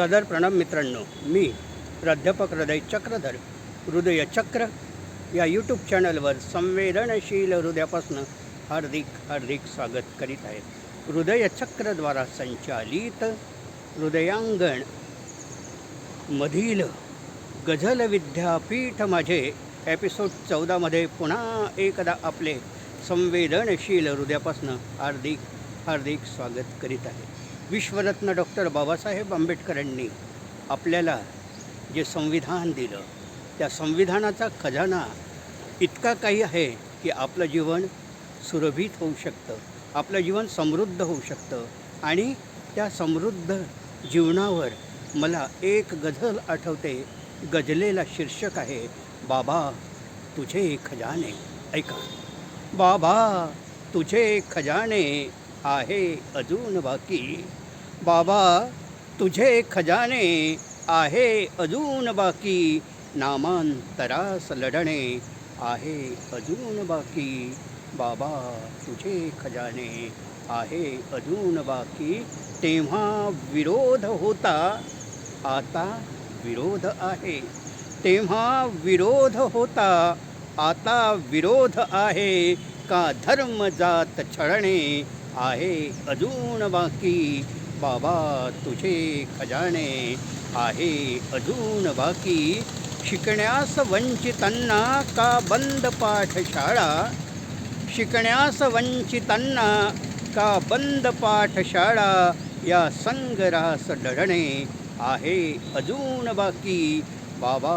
सदर प्रणाम मित्रांनो मी प्राध्यापक हृदय चक्रधर हृदयचक्र या यूट्यूब चॅनलवर संवेदनशील हृदयापासून हार्दिक हार्दिक स्वागत करीत आहे. हृदयचक्रद्वारा संचालित हृदयांगण मधील गझल विद्यापीठ माझे एपिसोड चौदामध्ये पुन्हा एकदा आपले संवेदनशील हृदयापासून हार्दिक हार्दिक स्वागत करीत आहे. विश्वरत्न डॉक्टर बाबासाहेब आंबेडकरांनी आपल्याला जे संविधान दिलं त्या संविधानाचा खजाना इतका काही आहे की आपलं जीवन सुरभित होऊ शकतं आपलं जीवन समृद्ध होऊ शकतं आणि त्या समृद्ध जीवनावर मला एक गझल आठवते गजलेला शीर्षक आहे बाबा तुझे खजाने. ऐका. बाबा तुझे खजाने आहे अजून बाकी. बाबा तुझे खजाने आहे अजून बाकी. नामांतरास लढणे आहे अजून बाकी. बाबा तुझे खजाने आहे अजून बाकी. तेव्हा विरोध होता आता विरोध आहे. तेव्हा विरोध होता आता विरोध आहे. का धर्म जात छळणे आहे अजून बाकी? बाबा तुझे खजाने आहे अजून बाकी. शिकण्यास वंचितांना का बंद पाठशाळा? शिकण्यास वंचितांना का बंद पाठशाळा? या संग्रास लढणे आहे अजून बाकी. बाबा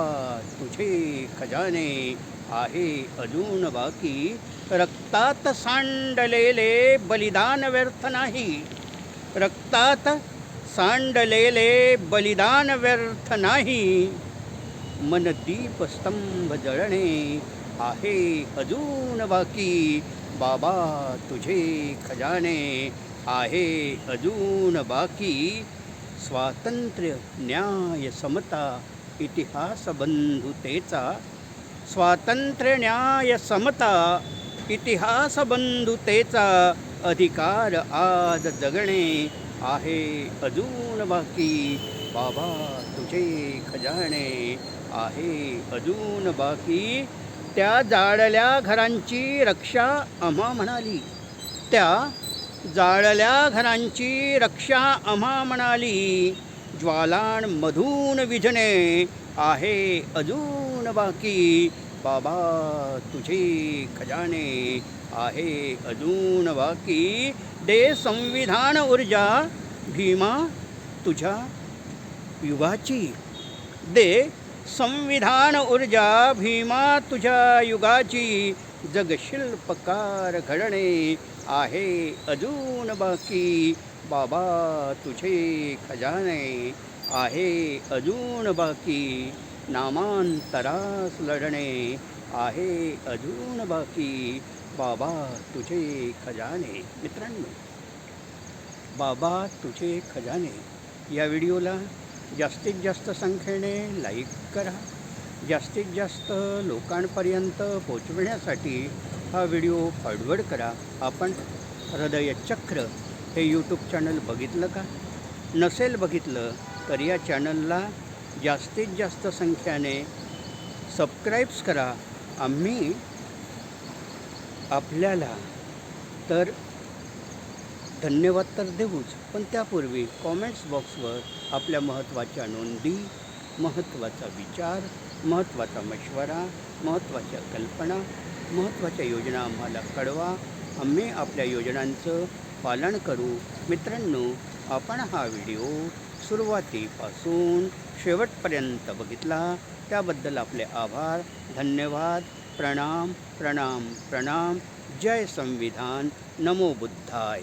तुझे खजाने आहे अजून बाकी. रक्तात सांडलेले बलिदान व्यर्थ नाही. रक्तात सांडलेले बलिदान व्यर्थ नाही. मन दीपस्तंभ जळणे आहे अजून बाकी. बाबा तुझे खजाने आहे अजून बाकी. स्वातंत्र्य न्याय समता इतिहास बंधुतेचा स्वातंत्र्य न्याय समता इतिहास बंधुतेचा अधिकार आज जगणे आहे अजून बाकी. बाबा तुझे खजाने आहे अजून बाकी. त्या जाळल्या घरांची रक्षा आम्हा म्हणाली. त्या जाळल्या घरांची रक्षा आम्हा म्हणाली. ज्वालांमधून विझणे आहे अजून बाकी. बाबा तुझे खजाने आहे अजून बाकी. दे संविधान ऊर्जा भीमा तुझ्या युगाची. दे संविधान ऊर्जा भीमा तुझ्या युगाची. जगशिल्पकार घडणे आहे अजून बाकी. बाबा तुझे खजाने आहे अजून बाकी. नामांतरास लढणे आहे अजून बाकी. बाबा तुझे खजाने. मित्रांनो बाबा तुझे खजाने. या व्हिडिओला जास्तीत जास्त संख्येने लाईक करा. जास्तीत जास्त लोकांपर्यंत पोचविण्यासाठी हा व्हिडिओ फॉरवर्ड करा. आपण हृदयचक्र हे यूट्यूब चॅनल बघितलं का? नसेल बघितलं तर या चॅनलला जास्तीत जास्त संख्याने सबस्क्राईब्स करा. आम्ही आपल्याला तर धन्यवाद तर देऊच पण त्यापूर्वी कॉमेंट्स बॉक्सवर आपल्या महत्त्वाच्या नोंदी महत्त्वाचा विचार महत्त्वाचा मशवरा महत्त्वाच्या कल्पना महत्त्वाच्या योजना आम्हाला कळवा. आम्ही आपल्या योजनांचं पालन करू. मित्रांनो आपण हा व्हिडिओ सुरुवातीपासून शेवटपर्यंत बघितला त्याबद्दल आपले आभार धन्यवाद प्रणाम प्रणाम प्रणाम. जय संविधान. नमो बुद्धाय.